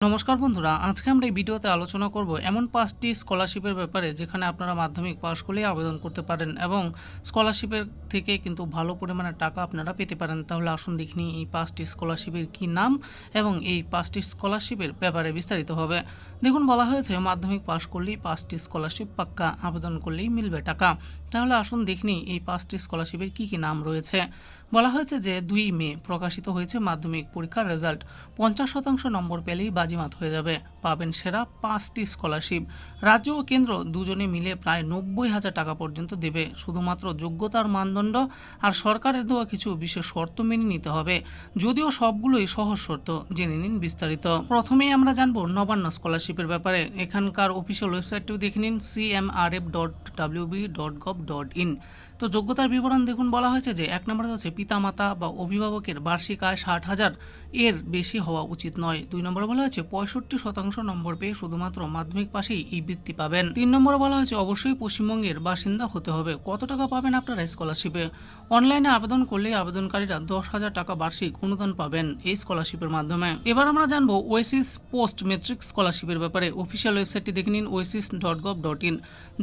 নমস্কার বন্ধুরা, আজকে আমরা এই ভিডিওতে আলোচনা করব এমন পাঁচটি স্কলারশিপের ব্যাপারে যেখানে আপনারা মাধ্যমিক পাশ করলেই আবেদন করতে পারেন এবং স্কলারশিপের থেকে কিন্তু ভালো পরিমাণে টাকা আপনারা পেতে পারেন। তাহলে আসুন দেখিনি এই পাঁচটি স্কলারশিপের কি নাম এবং এই পাঁচটি স্কলারশিপের ব্যাপারে বিস্তারিত হবে। দেখুন, বলা হয়েছে মাধ্যমিক পাশ করলেই পাঁচটি স্কলারশিপ পাক্কা, আবেদন করলেই মিলবে টাকা। তাহলে আসুন দেখিনি এই পাঁচটি স্কলারশিপের কি কি নাম রয়েছে। বলা হয়েছে যে দুই মে প্রকাশিত হয়েছে মাধ্যমিক পরীক্ষার রেজাল্ট। পঞ্চাশ শতাংশ নম্বর পেলেই বাজিমাত হয়ে যাবে। পাবেন সেরা পাঁচটি স্কলারশিপ রাজ্য ও কেন্দ্র দুজনে মিলে প্রায় নব্বই হাজার টাকা পর্যন্ত দেবে। শুধুমাত্র যোগ্যতার মানদণ্ড আর সরকারের দেওয়া কিছু বিশেষ শর্ত মেনে নিতে হবে। যদিও সবগুলোই সহজ শর্ত, জেনে নিন বিস্তারিত। প্রথমেই আমরা জানব নবান্ন স্কলারশিপের ব্যাপারে। এখানকার অফিসিয়াল ওয়েবসাইটটিও দেখে নিন CMRF dot WB dot gov dot in তো যোগ্যতার বিবরণ দেখুন, বলা হয়েছে যে এক নম্বরে হচ্ছে পিতামাতা বা অভিভাবকের বার্ষিক আয় ষাট হাজার। এর বেশি হওয়া উচিত নয়। দুই নম্বরে বলা হয়েছে পঁয়ষট্টি শতাংশ নম্বর পেয়ে শুধুমাত্র মাধ্যমিক পাশেই এই বৃত্তি পাবেন। তিন নম্বরে বলা হয়েছে, অবশ্যই পশ্চিমবঙ্গের বাসিন্দা হতে হবে। কত টাকা পাবেন আপনারা স্কলারশিপে অনলাইনে আবেদন করলে আবেদনকারীরা দশ হাজার টাকা বার্ষিক অনুদান পাবেন এই স্কলারশিপের মাধ্যমে। এবার আমরা জানব ওয়েসিস পোস্ট মেট্রিক স্কলারশিপের ব্যাপারে। অফিসিয়াল ওয়েবসাইটটি দেখে নিন OASIS dot gov dot in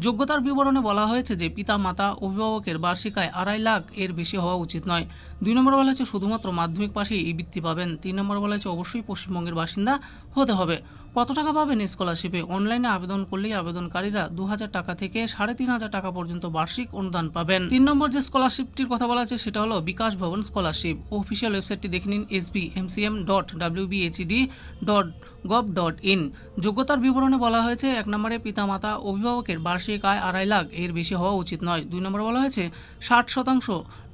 যোগ্যতার বিবরণে বলা হয়েছে যে পিতা মাতা অভিভাবকের বার্ষিক আয় আড়াই লাখ এর বেশি হওয়া উচিত নয়। দুই নম্বর বলা হয়েছে, শুধুমাত্র মাধ্যমিক পাশেই এই বৃত্তি পাবেন। তিন নম্বর বলা হয়েছে, অবশ্যই পশ্চিমবঙ্গের বাসিন্দা হতে হবে কত টাকা পাবেন স্কলারশিপে অনলাইনে আবেদন করলেই আবেদনকারীরা দু হাজার টাকা থেকে সাড়ে তিন হাজার টাকা পর্যন্ত বার্ষিক অনুদান পাবেন। তিন নম্বর যে স্কলারশিপটির কথা বলা হয়েছে, সেটা হলো বিকাশ ভবন স্কলারশিপ অফিসিয়াল ওয়েবসাইটটি দেখে নিন SV MCM dot WBHD dot gov dot in যোগ্যতার বিবরণে বলা হয়েছে, এক নম্বরে পিতামাতা, অভিভাবকের বার্ষিক আয় আড়াই লাখ, এর বেশি হওয়া উচিত নয়। দুই নম্বরে বলা হয়েছে, ষাট শতাংশ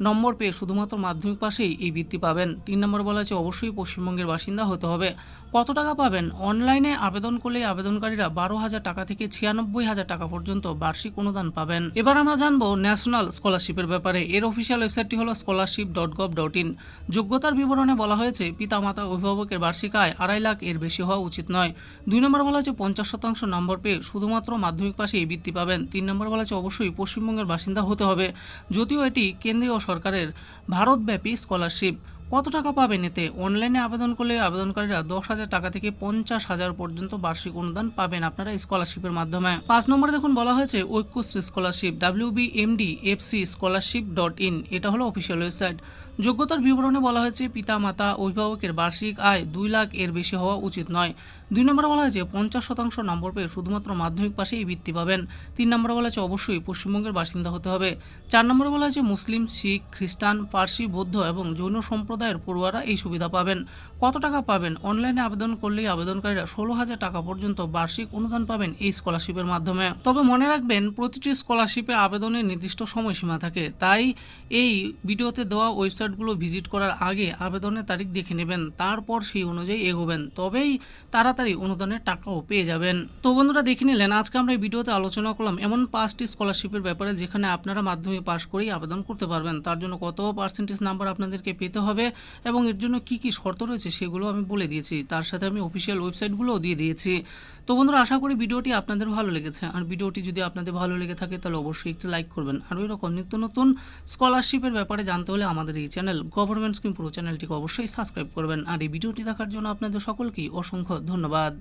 নম্বর পেয়ে শুধুমাত্র মাধ্যমিক পাশেই এই বৃত্তি পাবেন। তিন নম্বরে বলা হয়েছে, অবশ্যই পশ্চিমবঙ্গের বাসিন্দা হতে হবে। কত টাকা পাবেন? অনলাইনে আবেদন করলে আবেদনকারীরা বারো হাজার টাকা থেকে ছিয়ানব্বই হাজার টাকা পর্যন্ত বার্ষিক অনুদান পাবেন। এবার আমরা জানব ন্যাশনাল স্কলারশিপের ব্যাপারে। এর অফিসিয়াল ওয়েবসাইটটি হলো scholarship dot gov dot in যোগ্যতার বিবরণে বলা হয়েছে, পিতামাতা, অভিভাবকের বার্ষিক আয় আড়াই লাখ এর বেশি হওয়া উচিত নয়। দুই নম্বর বলা হয়েছে, পঞ্চাশ শতাংশ নম্বর পেয়ে শুধুমাত্র মাধ্যমিক পাশে এই বৃত্তি পাবেন। তিন নম্বর বলা হয়েছে, অবশ্যই পশ্চিমবঙ্গের বাসিন্দা হতে হবে। যদিও এটি কেন্দ্রীয় সরকারের ভারতব্যাপী স্কলারশিপ কত টাকা পাবেন এতে? অনলাইনে আবেদন করলে আবেদনকারীরা দশ হাজার টাকা থেকে পঞ্চাশ হাজার পর্যন্ত বার্ষিক অনুদান পাবেন আপনারা স্কলারশিপের মাধ্যমে। পাঁচ নম্বরে দেখুন বলা হয়েছে, Aikyashree scholarship, W B MD FC scholarship dot in, এটা হলো অফিসিয়াল ওয়েবসাইট। যোগ্যতার বিবরণে বলা হয়েছে পিতা মাতা অভিভাবকের বার্ষিক আয় দুই লাখ এর বেশি হওয়া উচিত নয়। দুই নম্বরে বলা হয়েছে, পঞ্চাশ শতাংশ নম্বর পেয়ে শুধুমাত্র মাধ্যমিক পাশেই বৃত্তি পাবেন। তিন নম্বরে বলা হয়েছে, অবশ্যই পশ্চিমবঙ্গের বাসিন্দা হতে হবে। চার নম্বরে বলা হয়েছে, মুসলিম, শিখ, খ্রিস্টান, পার্সি, বৌদ্ধ এবং জৈন সম্প্রদায়ের পড়ুয়ারা এই সুবিধা পাবেন। কত টাকা পাবেন? অনলাইনে আবেদন করলেই আবেদনকারীরা ষোলো হাজার টাকা পর্যন্ত বার্ষিক অনুদান পাবেন এই স্কলারশিপের মাধ্যমে। তবে মনে রাখবেন, প্রতিটি স্কলারশিপে আবেদনের নির্দিষ্ট সময়সীমা থাকে। তাই এই ভিডিওতে দেওয়া ওয়েবসাইটগুলো ভিজিট করার আগে আবেদনের তারিখ দেখে নেবেন। তারপর সেই অনুযায়ী এগোবেন। তবেই তাড়াতাড়ি অনুদানের টাকাও পেয়ে যাবেন। তো বন্ধুরা, দেখে নিলেন, আজকে আমরা এই ভিডিওতে আলোচনা করলাম এমন পাঁচটি স্কলারশিপের ব্যাপারে যেখানে আপনারা মাধ্যমিক পাশ করেই আবেদন করতে পারবেন। তার জন্য কত পার্সেন্টেজ নাম্বার আপনাদেরকে পেতে হবে? এবং এর জন্য কি কি শর্ত রয়েছে সেগুলো আমি বলে দিয়েছি। তার সাথে আমি অফিসিয়াল ওয়েবসাইটগুলোও দিয়ে দিয়েছি। তো বন্ধুরা, আশা করি ভিডিওটি আপনাদের ভালো লেগেছে। আর ভিডিওটি যদি আপনাদের ভালো লেগে থাকে, তাহলে অবশ্যই একটু লাইক করবেন। আর ওই রকম নিত্য নতুন স্কলারশিপের ব্যাপারে জানতে হলে আমাদের এই চ্যানেল গভর্নমেন্ট স্কিম পুরো চ্যানেলটিকে অবশ্যই সাবস্ক্রাইব করবেন। আর এই ভিডিওটি দেখার জন্য আপনাদের সকলকেই অসংখ্য ধন্যবাদ।